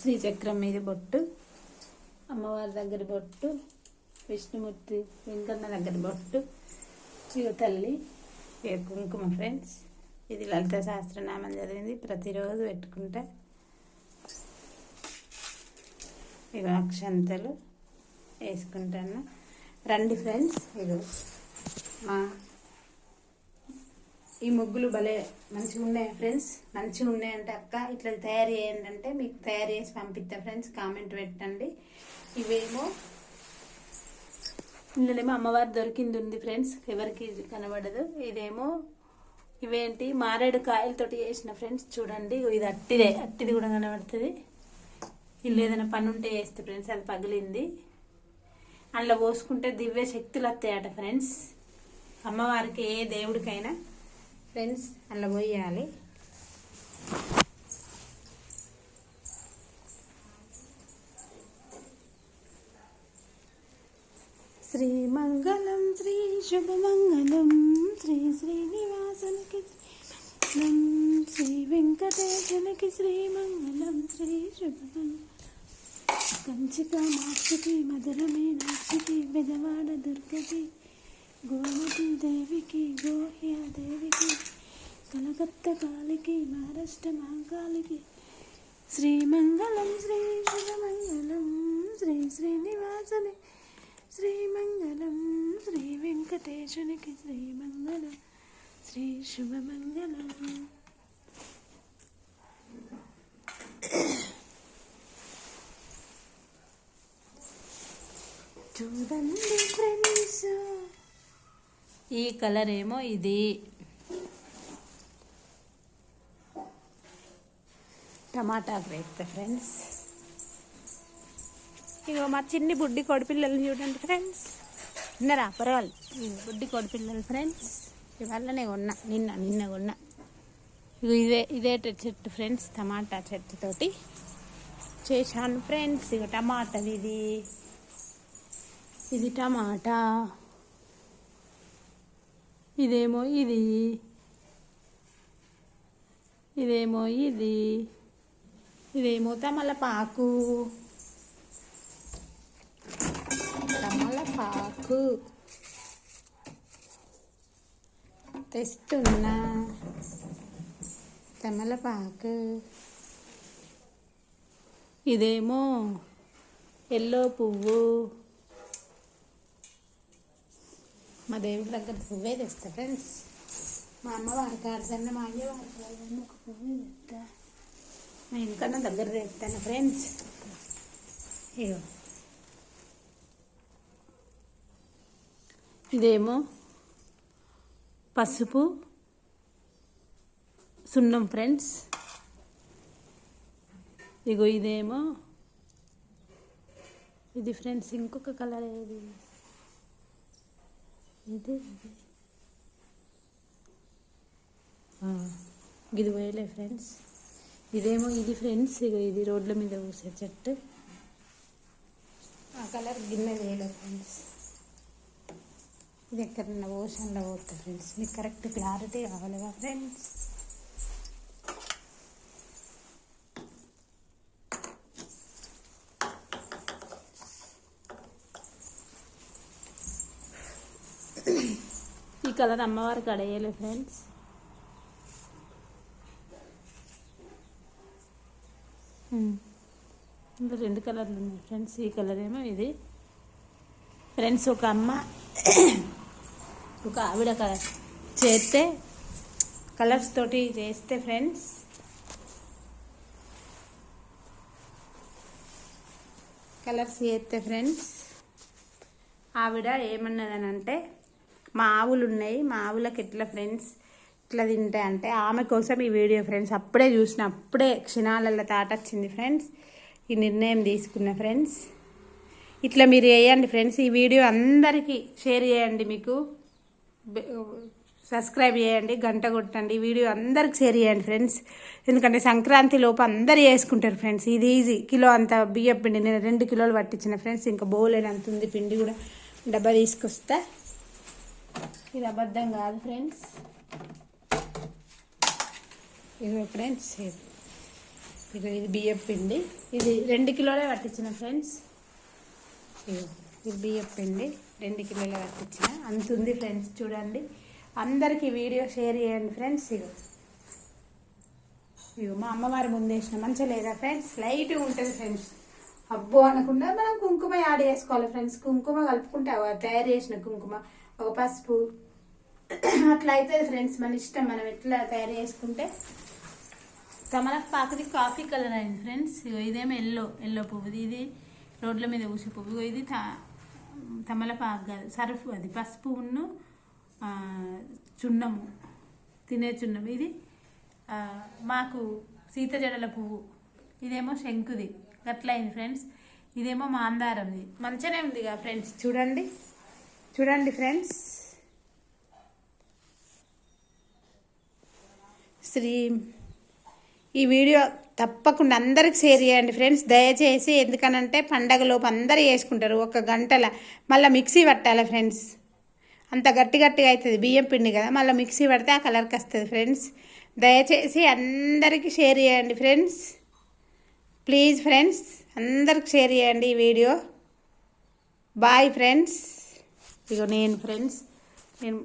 శ్రీచక్రం మీద బొట్టు అమ్మవారి దగ్గర బొట్టు విష్ణుమూర్తి వెంకన్న దగ్గర బొట్టు ఇక తల్లి ఇక కుంకుమ ఫ్రెండ్స్. ఇది లలిత సహస్రనామం చదివింది ప్రతిరోజు పెట్టుకుంటా. ఇవి అక్షంతలు వేసుకుంటాను. రండి ఫ్రెండ్స్. ఇది మా ఈ ముగ్గులు భలే మంచిగా ఉన్నాయి ఫ్రెండ్స్ మంచిగా ఉన్నాయంటే అక్క ఇట్లా తయారు చేయండి అంటే మీకు తయారు చేసి పంపిస్తా ఫ్రెండ్స్ కామెంట్ పెట్టండి. ఇవేమో ఇందులోనేమో అమ్మవారు దొరికింది ఉంది ఫ్రెండ్స్ ఎవరికి ఇది కనబడదు. ఇదేమో ఇవేంటి? మారేడు కాయలతోటి చేసిన ఫ్రెండ్స్ చూడండి ఇది అట్టిదే. అట్టిది కూడా కనబడుతుంది. ఇల్లు ఏదైనా పని ఉంటే చేస్తే ఫ్రెండ్స్ అది పగిలింది. అందులో పోసుకుంటే దివ్య శక్తులు వస్తాయట ఫ్రెండ్స్ అమ్మవారికి ఏ దేవుడికైనా ఫ్రెండ్స్ అందులో పోయాలి. శ్రీమంగళం శ్రీ శుభమంగళం శ్రీ శ్రీనివాసనికి శ్రీమంగళం శ్రీ వెంకటేశునికి శ్రీమంగళం శ్రీ శుభమంగళం. కంచిక మాక్షికి మధురమే నాక్షికి బెదవాడ దుర్గకి గోమతి దేవికి గోహ్య దేవికి కలకత్త కాలికి మహారాష్ట్ర మహాకాళికి శ్రీమంగళం శ్రీ శుభమంగళం శ్రీ శ్రీనివాసని శ్రీమంగళం శ్రీ వెంకటేశునికి శ్రీమంగళం శ్రీ శుభమంగళం. చూడండి ఫ్రెండ్స్. ఈ కలర్ ఏమో ఇది. టమాటా వేస్తా ఫ్రెండ్స్. ఇగో మా చిన్ని బుడ్డి కొడిపిల్లలు చూడండి ఫ్రెండ్స్. ఉన్నారా? పర్వాలేదు. బుడ్డి కొడిపిల్లలు ఫ్రెండ్స్. ఇవాళనే ఉన్నా నిన్న నిన్న ఉన్నా ఇగో ఇదే ఇదే చెట్టు ఫ్రెండ్స్ టమాటా చెట్టుతోటి చేశాను ఫ్రెండ్స్. ఇక టమాటా ఇది. ఇది టమాటా. ఇదేమో ఇది. ఇదేమో ఇది. ఇదేమో తమలపాకు. తమలపాకు. తెస్తున్నా తమలపాకు. ఇదేమో ఎల్లో పువ్వు. మా దేవుడి దగ్గర పువ్వే తెస్తా ఫ్రెండ్స్ మా అమ్మ వారి కాడదన్న మా అయ్య వారి ఒక పువ్వే తెస్తా. మా ఇంకన్నా దగ్గర తెస్తాను ఫ్రెండ్స్ ఇగో ఇదేమో పసుపు సున్నం ఫ్రెండ్స్ ఇగో ఇదేమో. ఇది ఫ్రెండ్స్ ఇంకొక కలర్ ఏది? ఇది. ఇది. పోయలే ఫ్రెండ్స్. ఇదేమో ఇది ఫ్రెండ్స్ ఇక ఇది రోడ్ల మీద పూసే చెట్టు. ఆ కలర్ గిన్నె వేయలేదు ఫ్రెండ్స్. ఇది ఎక్కడన్నా ఓషన్లో పోతుంది ఫ్రెండ్స్. మీకు కరెక్ట్ క్లారిటీ కావాలిగా ఫ్రెండ్స్ ఈ కలర్ అమ్మవారికి అడేయలే ఫ్రెండ్స్ ఇంకా రెండు కలర్లు ఉన్నాయి ఫ్రెండ్స్ ఈ కలర్ ఏమో ఇది. ఫ్రెండ్స్ ఒక అమ్మ ఒక ఆవిడ కలర్ చేస్తే కలర్స్ తోటి చేస్తే ఫ్రెండ్స్ కలర్స్ చేస్తే ఫ్రెండ్స్ ఆవిడ ఏమన్నదనంటే మా ఆవులు ఉన్నాయి. మా ఆవులకి ఎట్లా ఫ్రెండ్స్ ఇట్లా తింటాయి అంటే ఆమె కోసం ఈ వీడియో ఫ్రెండ్స్ అప్పుడే చూసిన అప్పుడే క్షణాలలో తాట వచ్చింది ఫ్రెండ్స్ ఈ నిర్ణయం తీసుకున్న ఫ్రెండ్స్ ఇట్లా మీరు వేయండి ఫ్రెండ్స్ ఈ వీడియో అందరికీ షేర్ చేయండి మీకు. సబ్స్క్రైబ్ చేయండి గంట కొట్టండి. ఈ వీడియో అందరికి షేర్ చేయండి ఫ్రెండ్స్ ఎందుకంటే సంక్రాంతి లోపు అందరు చేసుకుంటారు ఫ్రెండ్స్ ఇది ఈజీ కిలో అంత బియ్యం పిండి నేను రెండు కిలోలు పట్టించిన ఫ్రెండ్స్ ఇంకా బోలేనంత ఉంది పిండి కూడా డబ్బా తీసుకొస్తా. ఇది అబద్ధం కాదు ఫ్రెండ్స్ ఇదిగో ఫ్రెండ్స్ ఇది. ఇది బియ్యం పిండి. ఇది రెండు కిలోలే పట్టించిన ఫ్రెండ్స్ ఇది బియ్యం పిండి రెండు కిలోలే పట్టించిన. అంత ఉంది ఫ్రెండ్స్ చూడండి. అందరికీ వీడియో షేర్ చేయండి ఫ్రెండ్స్ ఇగో ఇగో మా అమ్మవారి ముందు వేసిన మంచిగా లేదా ఫ్రెండ్స్ లైట్గా ఉంటుంది ఫ్రెండ్స్ అబ్బో అనకుండా మనం కుంకుమ యాడ్ చేసుకోవాలి ఫ్రెండ్స్ కుంకుమ కలుపుకుంటే తయారు చేసిన కుంకుమ ఒక పసుపు. అట్లా అవుతుంది ఫ్రెండ్స్ మన ఇష్టం మనం ఎట్లా తయారు చేసుకుంటే. తమలపాకుది కాఫీ కలర్ అయింది ఫ్రెండ్స్. ఇగో ఇదేమో ఎల్లో ఎల్లో పువ్వుది ఇది రోడ్ల మీద ఊసే పువ్వు. ఇది త తమలపాకు కాదు సర్ఫ్ అది. పసుపు ఉన్ను చున్నము. తినే చున్నం ఇది మాకు సీత జడల పువ్వు. ఇదేమో శంకుది. అట్లయింది ఫ్రెండ్స్. ఇదేమో మాందారంది. మంచిగానే ఉంది కదా ఫ్రెండ్స్. చూడండి. చూడండి ఫ్రెండ్స్. శ్రీ ఈ వీడియో తప్పకుండా అందరికి షేర్ చేయండి ఫ్రెండ్స్. దయచేసి ఎందుకనంటే పండగలోపు అందరూ వేసుకుంటారు ఒక గంటల మళ్ళీ మిక్సీ పట్టాలి ఫ్రెండ్స్? అంత గట్టి గట్టిగా అవుతుంది బియ్యం పిండి కదా మళ్ళీ మిక్సీ పడితే ఆ కలర్కి వస్తుంది ఫ్రెండ్స్. దయచేసి అందరికీ షేర్ చేయండి ఫ్రెండ్స్. ప్లీజ్ ఫ్రెండ్స్ అందరికి షేర్ చేయండి ఈ వీడియో. Bye friends. ఇగో నేను ఫ్రెండ్స్ నేను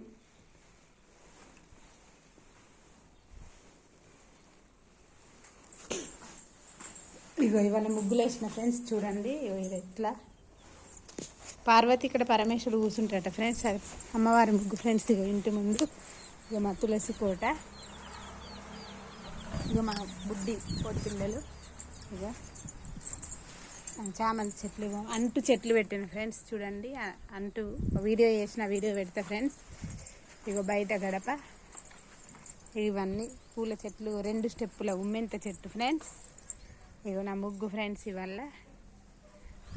ఇగో ఇవాళ ముగ్గులు వేసిన ఫ్రెండ్స్ చూడండి ఇగో ఇది ఎట్లా. పార్వతి ఇక్కడ పరమేశ్వరుడు కూర్చుంటాట ఫ్రెండ్స్ అది అమ్మవారి ముగ్గు ఫ్రెండ్స్ ఇక ఇంటి ముందు ఇగో మా తులసి కోట. ఇగో మా బుడ్డి కోటి పిల్లలు ఇగో. చామంతి చెట్లు అంటు చెట్లు పెట్టిన ఫ్రెండ్స్ చూడండి. అంటు వీడియో చేసిన వీడియో పెడతా ఫ్రెండ్స్. ఇగో బయట గడప. ఇవన్నీ పూల చెట్లు రెండు స్టెప్పుల ఉమ్మెంత చెట్టు ఫ్రెండ్స్. ఇగో నా ముగ్గు ఫ్రెండ్స్ ఇవల్ల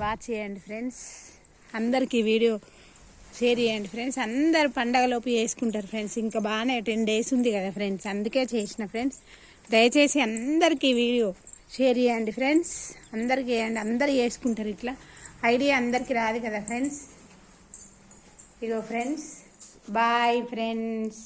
వాచ్ చేయండి ఫ్రెండ్స్. అందరికీ వీడియో షేర్ చేయండి ఫ్రెండ్స్. అందరు పండగలోపు చేసుకుంటారు ఫ్రెండ్స్. ఇంకా బాగానే టెన్ డేస్ ఉంది కదా ఫ్రెండ్స్. అందుకే చేసిన ఫ్రెండ్స్. దయచేసి అందరికీ వీడియో షేర్ చేయండి ఫ్రెండ్స్ అందరికీ వేయండి అందరు చేసుకుంటారు ఇట్లా. ఐడియా అందరికీ రాదు కదా ఫ్రెండ్స్ ఇగో ఫ్రెండ్స్ బాయ్ ఫ్రెండ్స్